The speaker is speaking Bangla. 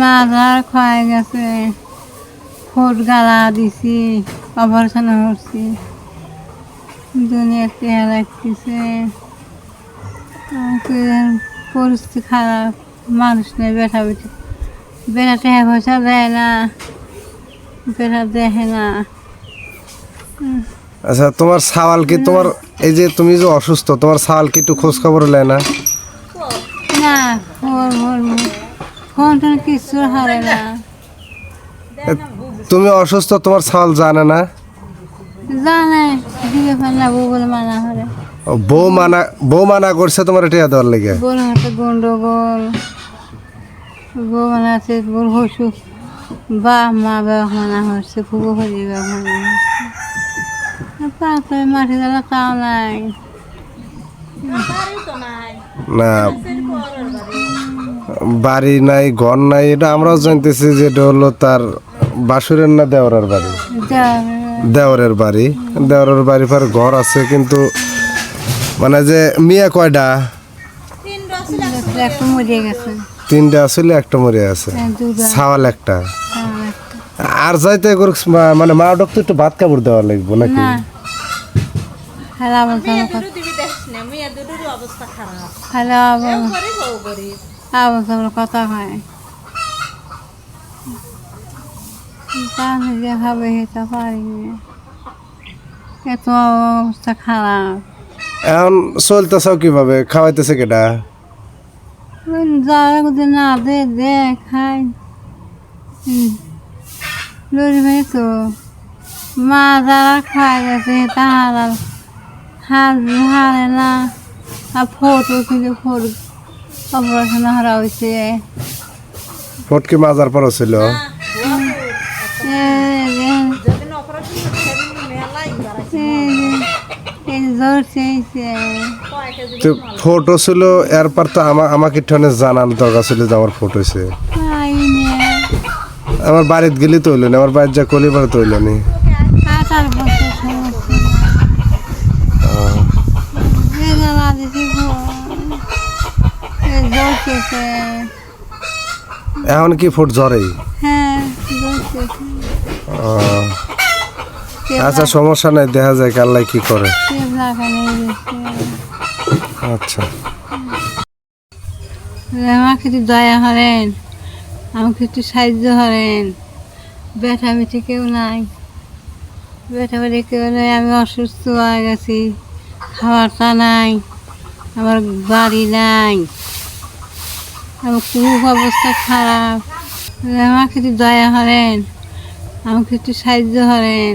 মাথার ক্ষয় গেছে। ফোট গালা দিছি অপারেশন করছি দুনিয়া চেহারা লাগতেছে পরিস্থিতি খারাপ মানুষ নেই বেটা বেটি বেটা টেহা পয়সা দেয় না বেটা দেখে না। আচ্ছা তোমার সাওয়াল কি তোমার এই যে তুমি যে অসুস্থ তোমার সাওয়াল কি একটু খোঁজ খবর নেয় না? না ফোন ফোন ফোন টোন কিছু হারে না। তুমি অসুস্থ তোমার সাওয়াল জানে না? জানে দিকে ফেলা বউ বলে মানা হরে ও, বউ মানা বউ মানা করছে তোমার এটা দেওয়ার লেগে? হাতে গন্ডগোল বউ মানা আছে বোর হসু বা মা বাবা মানা হচ্ছে হরি বাবা মানা হচ্ছে। তাও নাই। না। বাড়ি নাই ঘর নাই এটা আমরাও জানতেছি যে এটা হলো তার বাসুরের না দেওরের বাড়ি? দেওরের বাড়ি। দেওরের বাড়ি পর ঘর আছে কিন্তু মানে যে মিয়া কয়টা তিনটা আসলে একটা মরে আছে। দুটা ছাওয়াল একটা। আর যাইতে মানে মা ডক্টর একটু ভাত কাপড় দেওয়া লাগবে নাকি? খালা আবার কথা হয়। নিজে খাবে সেটা পারিনি এত অবস্থা খারাপ। এখন চলতেছ কীভাবে? খাওয়াইতেছে কেটা যারা যদি না দে দে খাই। লড়ি তো? মা যারা খাই গেছে তাহারা হাত হারে না। আর ফটো কিন্তু ফটো অপারেশন হারা হয়েছে ফটকি মাজার পর ছিল। তো ফটো ছিল এরপর তো আমা আমাকে ঠনে জানার দরকার ছিল যে আমার ফটো হয়েছে আমার বাড়িতে গেলে তো হইল না আমার বাড়ির যা কলি তো হইল নি আঠার বছর সমস্যা বেদনা দিছি জ্বলতেছে এখন কি ফোট জ্বরেই হ্যাঁ আচ্ছা সমস্যা নাই দেখা যায় কাল্লাই কি করে। আচ্ছা। আমাকে একটু দয়া করেন আমাকে একটু সাহায্য করেন। ব্যথা মিঠে কেউ নাই। ব্যথা বেটে কেউ নাই আমি অসুস্থ হয়ে গেছি। খাবারটা নাই আমার বাড়ি নাই। খুব অবস্থা খারাপ। আমাকে একটু দয়া করেন। আমাকে একটু সাহায্য করেন।